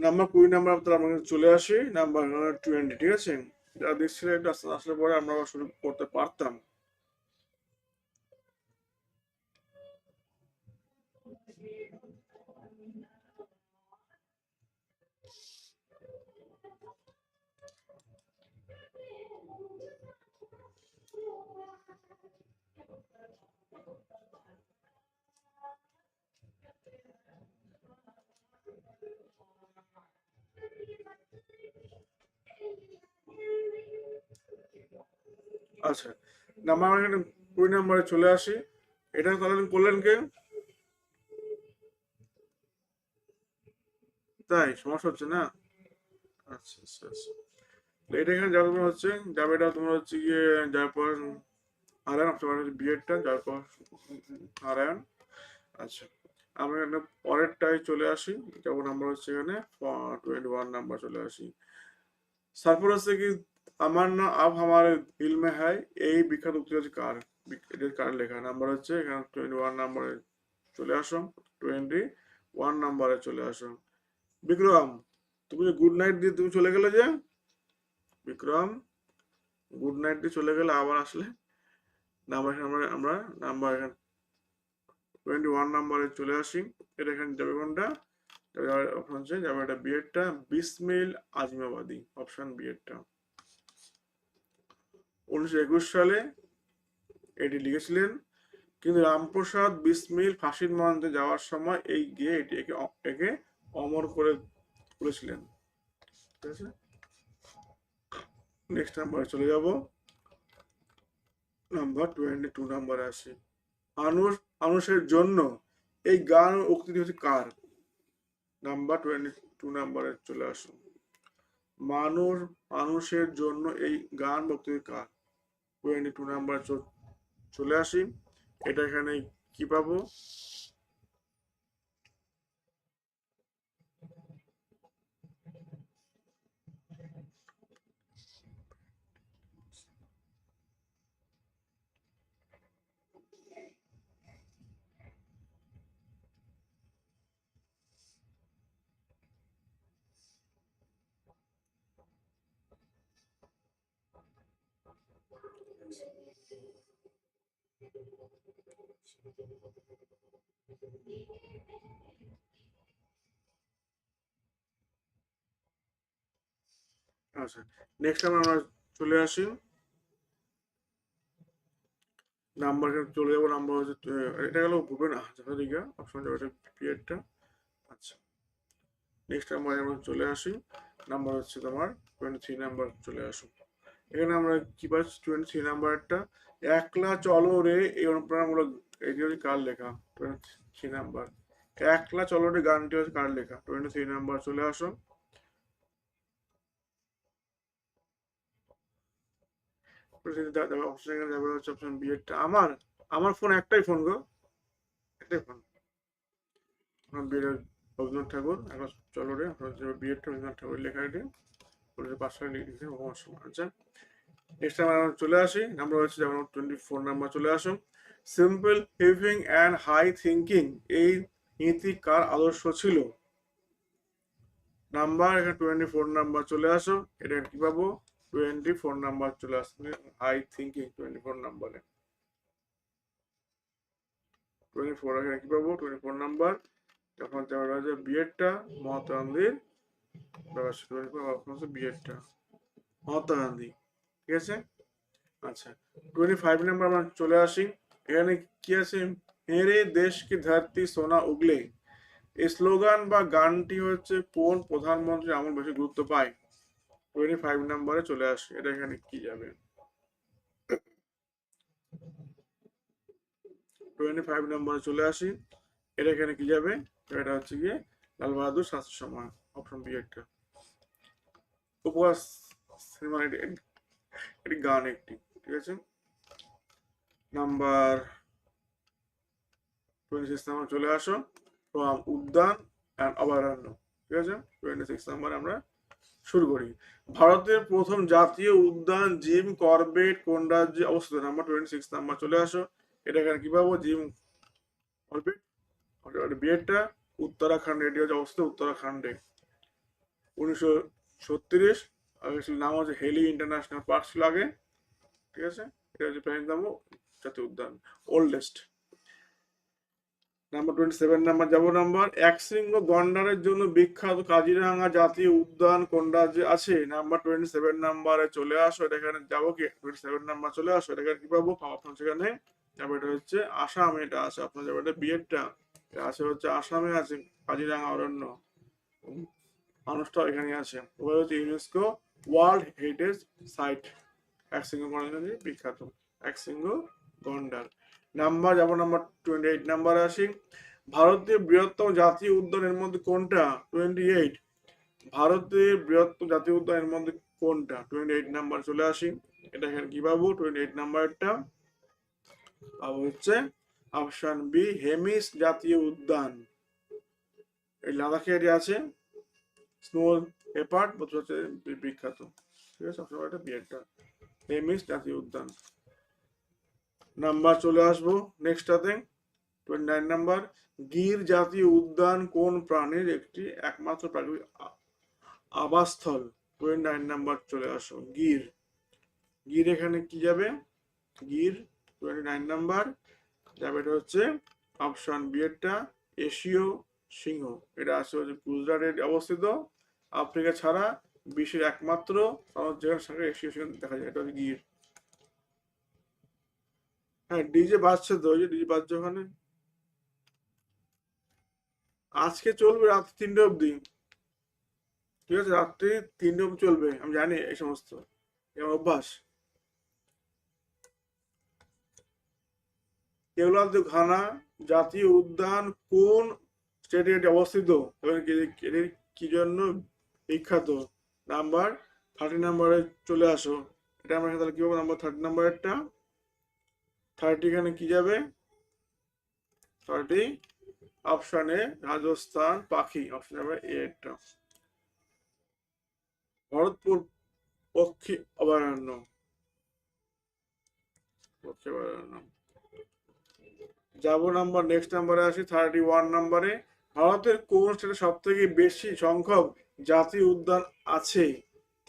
Number কুড়ি number তাহলে আমরা চলে আসি। নাম্বার টোয়েন্টি ঠিক আছে? যা দেখছিলে, এটা আস্তে আসলে পরে আমরা শুরু করতে পারতাম। আচ্ছা নাম্বার এখানে কুড়ি নাম্বারে চলে আসি। এটা তাহলে করলেন কে? তাই, সমস্যা হচ্ছে না? আচ্ছা আচ্ছা আচ্ছা। এটা এখানে যাবে তোমার হচ্ছে, যাবে এটা তোমার হচ্ছে গিয়ে যার পর তোমার হচ্ছে বিএডটা যার পর নারায়ণ। আচ্ছা। আমরা এখানে পরেরটাই চলে আসি, যেমন নাম্বার হচ্ছে এখানে টোয়েন্টি ওয়ান নাম্বার চলে আসি। তারপর হচ্ছে কি, আমার না আব আমার দিল মে হ্যায়, এই বিখ্যাত উক্তি হচ্ছে কার এদের কার লেখা? নাম্বার হচ্ছে এখানে টোয়েন্টি ওয়ান নাম্বারে চলে আসো টোয়েন্টি ওয়ান নাম্বারে চলে আসো। বিক্রম, তুমি যে গুড নাইট দিয়ে তুমি চলে গেলে যে, বিক্রম গুড নাইট দিয়ে চলে গেলে আবার আসলে নাম্বার আমরা আমরা নাম্বার এখানে টোয়েন্টি ওয়ান নাম্বারে চলে আসি? এটা এখানে যাবে কোনটা? অপশন হচ্ছে যাবে এটা বিএডটা বিসমিল আজিমাবাদী অপশন বিএডটা উনিশশো একুশ সালে এটি লিখেছিলেন, কিন্তু রামপ্রসাদ বিসমিল ফাঁসির মঞ্চে যাওয়ার সময় এই গিয়ে এটি একে একে অমর করে তুলেছিলেন। ঠিক আছে? নেক্সট নাম্বারে চলে যাব। নাম্বার টোয়েন্টি টু নাম্বারে আসি। মানুষ মানুষের জন্য এই গান উক্তিটি হচ্ছে কার? নাম্বার টোয়েন্টি টু নাম্বারে চলে আসুন। মানুষ, মানুষের জন্য এই গান বক্তব্য কার? টোয়েন্টি টু নাম্বার চলে আসি। এটা এখানে কি পাবো? আচ্ছা নেক্সট আমরা চলে আসি। নাম্বার চলে যাব নাম্বার হচ্ছে এটা গেল পিরিয়ডটা আচ্ছা নেক্সট চলে আসি নাম্বার হচ্ছে তোমার টোয়েন্টি থ্রি নাম্বার চলে আসুন এখানে আমরা কি পাচ্ছি? টোয়েন্টি নাম্বারটা একলা চলো রে, এই অনুপ্রেরণামূলক এটি হচ্ছে কার লেখা? টোয়েন্টি থ্রি নাম্বার একলা চলো রে, গানটি হচ্ছে কার লেখা? টোয়েন্টি থ্রি নাম্বার চলে আসো। অপশন আমার আমার ফোন একটাই ফোন গো। একটাই ফোন রবীন্দ্রনাথ ঠাকুর। এখন চলো রে রবীন্দ্রনাথ ঠাকুর লেখা এটি। বলেছে পাঁচশো চলে আসি নাম্বার হচ্ছে যেমন টোয়েন্টি ফোর নাম্বার চলে আসুন। সিম্পল হিভিং অ্যান্ড হাই থিঙ্কিং এই নীতি কার আদর্শ ছিল? নাম্বার এখানে টোয়েন্টি ফোর নাম্বার চলে আসো এটা কি পাবো? টোয়েন্টি ফোর নাম্বার চলে আসবে হাই থিঙ্কিং টোয়েন্টি ফোর নাম্বারে টোয়েন্টি ফোর এখানে কি পাবো? টোয়েন্টি ফোর নাম্বার যাওয়া রয়েছে বিএডটা মহাত্মা গান্ধীর মহাত্মা গান্ধী, ঠিক আছে? আচ্ছা টোয়েন্টি ফাইভ নাম্বার চলে আসি। এখানে কি আছে? মেরে দেশ কি ধরতি সোনা উগলে। এই স্লোগান বা গানটি হচ্ছে কোন প্রধানমন্ত্রী আমল বেশি গুরুত্ব পায়? টোয়েন্টি ফাইভ নাম্বারে চলে আসে। এটা এখানে কি যাবে? টোয়েন্টি ফাইভ নাম্বারে চলে আসি। এটা এখানে কি যাবে? এটা হচ্ছে গিয়ে লাল বাহাদুর শাস্ত্রী সম্মান। অপশন বি একটা উপহাস সিনেমা এটি এটি গান একটি ঠিক আছে? নাম্বার টোয়েন্টি সিক্স নাম্বার চলে আসো ফ্রম উদ্যান অ্যান্ড অভয়ারণ্য, ঠিক আছে? টোয়েন্টি সিক্স নাম্বার আমরা শুরু করি। ভারতের প্রথম জাতীয় উদ্যান জিম করবেট কোন রাজ্যে অবস্থিত? নাম্বার টোয়েন্টি সিক্স নাম্বার চলে আসো। এটা এখানে কি পাবো? Jim Corbett. বিয়েটা উত্তরাখণ্ড, এটি হচ্ছে অবস্থিত উত্তরাখণ্ডে। উনিশশো ছত্রিশ নাম হচ্ছে হেলি ইন্টারন্যাশনাল পার্ক ছিল আগে। ঠিক আছে? এটা হচ্ছে প্রাণীতম জাতীয় উদ্যান, oldest. Number twenty seven number যাব নাম্বার একশৃঙ্গ গন্ডারের জন্য বিখ্যাত কাজিরাঙ্গা জাতীয় উদ্যান কোন রাজ্যে আছে? নাম্বার টোয়েন্টি সেভেন নাম্বারে চলে আসো। এটা এখানে যাব কি? টোয়েন্টি সেভেন নাম্বার চলে আসো। এটা কি পাবো? অপশন সেখানে। তারপর এটা হচ্ছে আসাম, এটা আছে আপনার যাবে। এটা বিয়েরটা। আছে হচ্ছে আসামে আছে কাজিরাঙ্গা অরণ্য। মানুষটাও এখানে আছে ইউনেস্কো ওয়ার্ল্ড হেরিটেজ সাইট একশৃঙ্গ গন্ডার বিখ্যাত। একশৃঙ্গ গন্ডার। নাম্বার যেমন নাম্বার টোয়েন্টি এইট নাম্বারে আসি। ভারতের বৃহত্তম জাতীয় উদ্যানের মধ্যে কোনটা? টোয়েন্টি এইট ভারতের বৃহত্তম জাতীয় উদ্যানের মধ্যে কোনটা? টোয়েন্টি এইট নাম্বার চলে আসি। এটা এখানে কি পাবো? টোয়েন্টি এইট নাম্বারটা পাবো হচ্ছে অপশন বি হেমিস জাতীয় উদ্যান। এই লাদাখে এটি আছে। স্নো এপার্ট হচ্ছে বিখ্যাত। ঠিক আছে অপশন এটা বিয়েরটা হেমিস জাতীয় উদ্যান নাম্বার চলে আসব নেক্সটটাতে টোয়েন্টি নাইন নাম্বার গির জাতীয় উদ্যান কোন প্রাণীর একটি একমাত্র প্রাকৃতিক আবাসস্থল? টোয়েন্টি নাইন নাম্বার চলে আসো, গির। গির এখানে কি যাবে? গির টোয়েন্টি নাইন নাম্বার যাবে এটা হচ্ছে অপশন বি এরটা এশীয় সিংহ। এটা আছে গুজরাটে অবস্থিত। আফ্রিকা ছাড়া বিশ্বের একমাত্র দেখা যায়, এটা গির হ্যাঁ ডিজে বাজছে তো, ওই ডিজে বাজছে ওখানে। আজকে চলবে রাত তিনটে অবধি। ঠিক আছে, রাত্রি তিনটে অবধি চলবে, আমি জানি এই সমস্ত। এবার অভ্যাস। কেওলাদ ঘানা জাতীয় উদ্যান কোন স্টেটে এটি অবস্থিত এটির কি জন্য বিখ্যাত? নাম্বার থার্টি নাম্বারে চলে আসো। এটা আমরা তাহলে কি হবে নাম্বার থার্টি নাম্বারটা থার্টি এখানে কি যাবে? থার্টি অপশানে রাজস্থান পাখি। অপশন যাবে এ একটা। ভরতপুর পক্ষী অভয়ারণ্য। পক্ষী অভয়ারণ্য। যাব নাম্বার নেক্সট নাম্বারে আসি। থার্টি ওয়ান নাম্বারে। ভারতের কোন স্টেটে সব থেকে বেশি সংখ্যক জাতীয় উদ্যান আছে?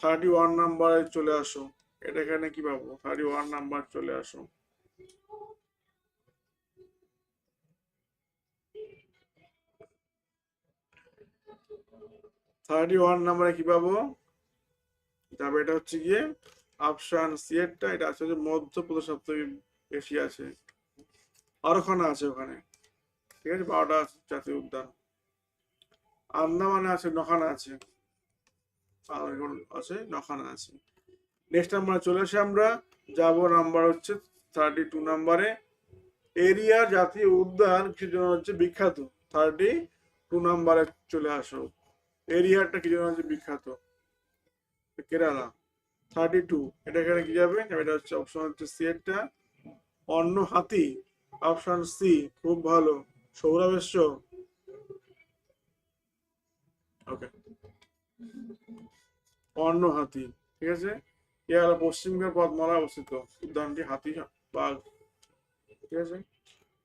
থার্টি ওয়ান নাম্বারে চলে আসো। এটা এখানে কি পাবো? থার্টি ওয়ান নাম্বার চলে আসো। থার্টি ওয়ান নাম্বারে কি পাবো? তবে এটা হচ্ছে গিয়ে অপশন সি এরটা। এটা আছে যে মধ্যপ্রদেশ সব থেকে বেশি আছে। আরখানা আছে ওখানে। ঠিক আছে বারোটা জাতীয় উদ্যান। আন্দামানে আছে, নখানা আছে। আছে, নখানা আছে। নেক্সট নাম্বার চলে আসি আমরা। যাব নাম্বার হচ্ছে থার্টি টু নাম্বারে এরিয়া জাতীয় উদ্যান কিছু জন্য হচ্ছে বিখ্যাত। থার্টি টু নাম্বারে চলে আসো। এরিয়াটা কি জন্য হচ্ছে বিখ্যাত। কেরালা। থার্টি টু এটা এখানে কি যাবে? এটা হচ্ছে অপশন হচ্ছে সি এরটা অন্য হাতি অপশন সি খুব ভালো। সৌরভেশ্ব ওকে অন্য হাতি, ঠিক আছে? কেরালা পশ্চিমবঙ্গের পদ্মালায় অবস্থিত। উদ্যানটি হাতি বাঘ। ঠিক আছে?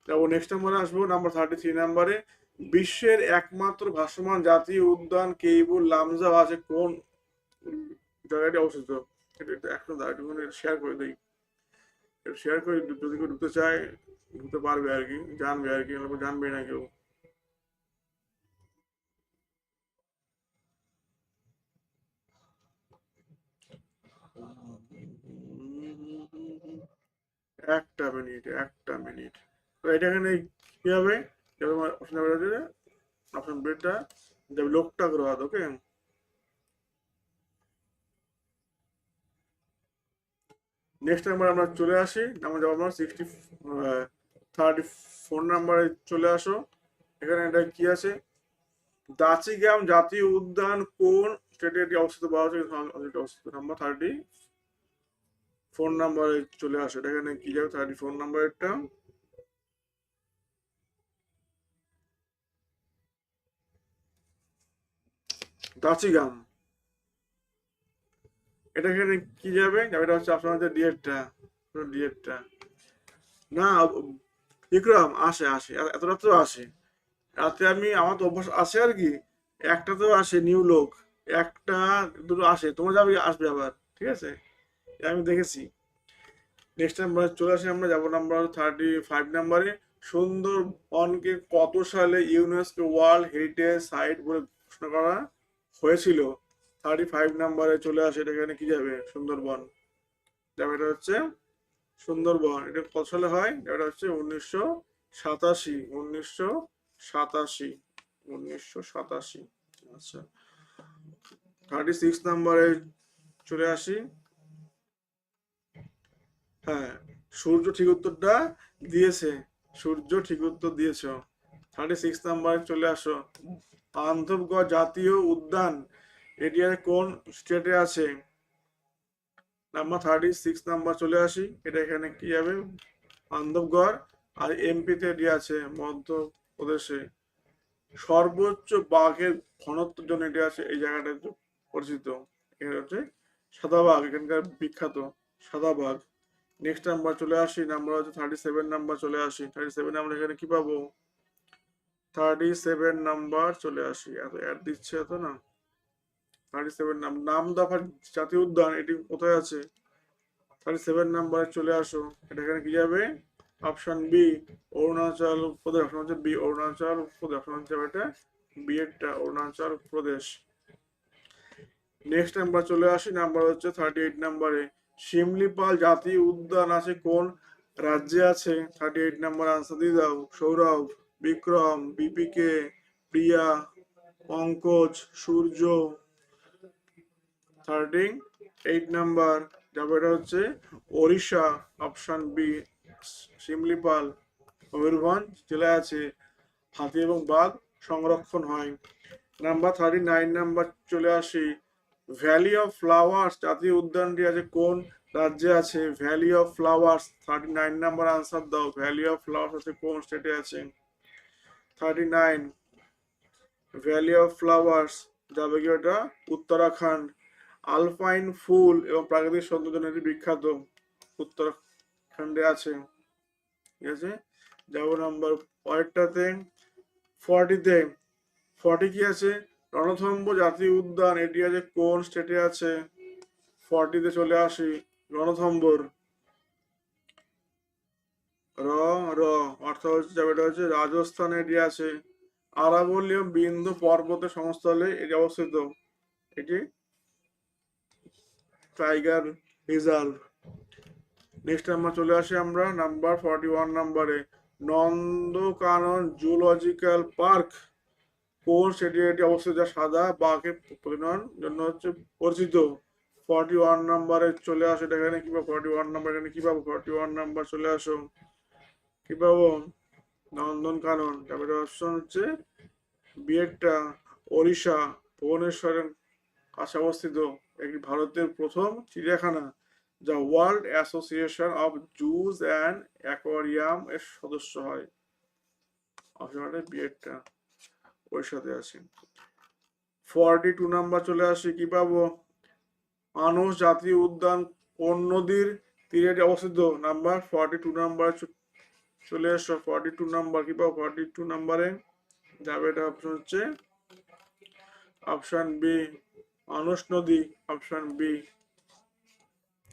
যাব নেক্সট নাম্বারে আসব নাম্বার থার্টি থ্রি নাম্বারে বিশ্বের একমাত্র ভাসমান জাতীয় উদ্যান, কেইবুল লামজা আছে কোন জায়গাটি অবস্থিত? এটা একটু শেয়ার করে দিই। শেয়ার করে যদি কেউ ঢুকতে চায়, ঢুকতে পারবে আর কি, জানবে আর কি জানবে না কেউ। একটা মিনিট একটা মিনিট তো এটা এখানে কি হবে? অপশন অপশন বেটা যাবে লোকটা গ্রহ ওকে নেক্সট নাম্বার আমরা চলে আসি। নাম্বার যাব আমরা সিক্সটি থার্টি ফোর নাম্বারে চলে আসো। এখানে এটা কি আছে? দাচিগ্রাম জাতীয় উদ্যান কোন স্টেটে এটি অবস্থিত? পাওয়া হচ্ছে এটি অবস্থিত। নাম্বার থার্টি ফোন নাম্বারে চলে আসো। এটা এখানে কি যাবে? থার্টি ফোন নাম্বারটা দাচিগ্রাম এটা এখানে কি যাবে? এটা হচ্ছে আপনার হচ্ছে ডিএডটা ডিএডটা না, বিক্রম, আসে আসে। এত রাত্রেও আসে। রাতে আমি, আমার তো অভ্যাস আসে আর কি। একটা তো আসে নিউ লোক। একটা দুটো আসে। তোমরা যাবে, আসবে আবার। ঠিক আছে? আমি দেখেছি। নেক্সট নাম্বার চলে আসি আমরা। যাব নাম্বার থার্টি ফাইভ নাম্বারে সুন্দরবনকে কত সালে ইউনেস্কো ওয়ার্ল্ড হেরিটেজ সাইট বলে ঘোষণা করা হয়েছিল। থার্টি ফাইভ নাম্বারে চলে আসে, এটা এখানে কি যাবে? সুন্দরবন। যাবে এটা হচ্ছে সুন্দরবন। এটা কত সালে হয়? এটা হচ্ছে উনিশশো সাতাশি। উনিশশো সাতাশি। উনিশশো সাতাশি। আচ্ছা। থার্টি সিক্স নাম্বারে চলে আসি। হ্যাঁ সূর্য ঠিক উত্তরটা দিয়েছে। সূর্য ঠিক উত্তর দিয়েছ। থার্টি সিক্স নাম্বারে চলে আসো। বান্ধবগড় জাতীয় উদ্যান। এরিয়ার কোন স্টেটে আছে? নাম্বার থার্টি সিক্স নাম্বার চলে আসি। এটা এখানে কি যাবে বান্ধবগড়। আর এমপিতে এরিয়া আছে, মধ্যপ্রদেশে। সর্বোচ্চ বাঘের ঘনত্বের জন্য এটি আছে, এই জায়গাটা পরিচিত। এখানে হচ্ছে সাদা বাঘ, এখানকার বিখ্যাত সাদা বাঘ। নেক্সট নাম্বার চলে আসি নাম্বার হচ্ছে থার্টি সেভেন নাম্বার চলে আসি। থার্টি সেভেন নাম্বার এখানে কি পাবো? থার্টি সেভেন নাম্বার চলে আসি। এত অ্যাড দিচ্ছে এত না? থার্টি সেভেন নাম নাম জাতীয় উদ্যান, এটি কোথায় আছে? থার্টি সেভেন নাম্বারে চলে আসো। এটা এখানে কি যাবে? Option B, Arunachal Pradesh. Option হচ্ছে বি, অরুণাচল প্রদেশ। অপশন হচ্ছে এটা বি এরটা অরুণাচল প্রদেশ। নেক্সট নাম্বার চলে আসি। নাম্বার হচ্ছে থার্টি এইট নাম্বারে। শিমলিপাল জাতীয় উদ্যান আছে কোন রাজ্যে আছে? থার্টি এইট নাম্বার আনসার দিয়ে দাও। Sourav, Vikram, বিপিকে, Priya, Pankaj, Surya thirty eight number যাবে হচ্ছে ওড়িশা অপশন বি শিমলিপাল ময়ূরভঞ্জ জেলায় আছে হাতি এবং বাঘ সংরক্ষণ হয়। নাম্বার থার্টি নাইন নাম্বার চলে আসি। ভ্যালি অফ ফ্লাওয়ার্স জাতীয় উদ্যানটি আছে কোন রাজ্যে আছে? Valley of flowers thirty nine number answer দাও। ভ্যালি অফ ফ্লাওয়ার্স আছে কোন স্টেটে আছে? Thirty nine valley of flowers যাবে কি ওটা? উত্তরাখণ্ড। আলপাইন ফুল এবং প্রাকৃতিক সৌন্দর্য এটি বিখ্যাত উত্তরাখণ্ডে আছে। ঠিক আছে? যাব নাম্বার পরেরটাতে ফর্টিতে। ফর্টি কি আছে? রণথম্ব জাতীয় উদ্যান, এটি আছে কোন স্টেটে আছে? ফর্টিতে চলে আসি। রণথম্বর। র র, অর্থ হচ্ছে এটা হচ্ছে রাজস্থান, এটি আছে। আরাবল্লী বিন্দু পর্বতের সংস্থলে এটি অবস্থিত। এটি টাইগার রিজার্ভ নেক্সট আমরা চলে আসি আমরা নাম্বার ফর্টি ওয়ান নাম্বারে নন্দকানন জুলজিক্যাল পার্ক। কোন সেটি এটি অবস্থিত যা সাদা বাঘের প্রজনন জন্য হচ্ছে পরিচিত। ফর্টি ওয়ান নাম্বারে চলে আসো, এটা এখানে কি পাবো? ফর্টি ওয়ান নাম্বার এখানে কি পাবো? ফর্টি ওয়ান নাম্বার চলে আসো। কি পাবো? নন্দনকানন। তারপরে অপশন হচ্ছে বিয়েরটা, ওড়িশা, ভুবনেশ্বরের কাছে অবস্থিত। একটি ভারতের প্রথম চিড়িয়াখানা যা world association of zoos and aquarium এর সদস্য হয়। অপশনটা বিয়েরটা ওর সাথে আছে। ফর্টি টু নাম্বার চলে আসি কি পাবো? মানস জাতীয় উদ্যান, কোন নদীর তীরে অবস্থিত? নাম্বার ফর্টি টু নাম্বার চলে এসো। ফর্টি টু নাম্বার কি পাবো? ফর্টি টু নাম্বারে যাবে এটা অপশন হচ্ছে অপশন বি মানস নদী অপশন বি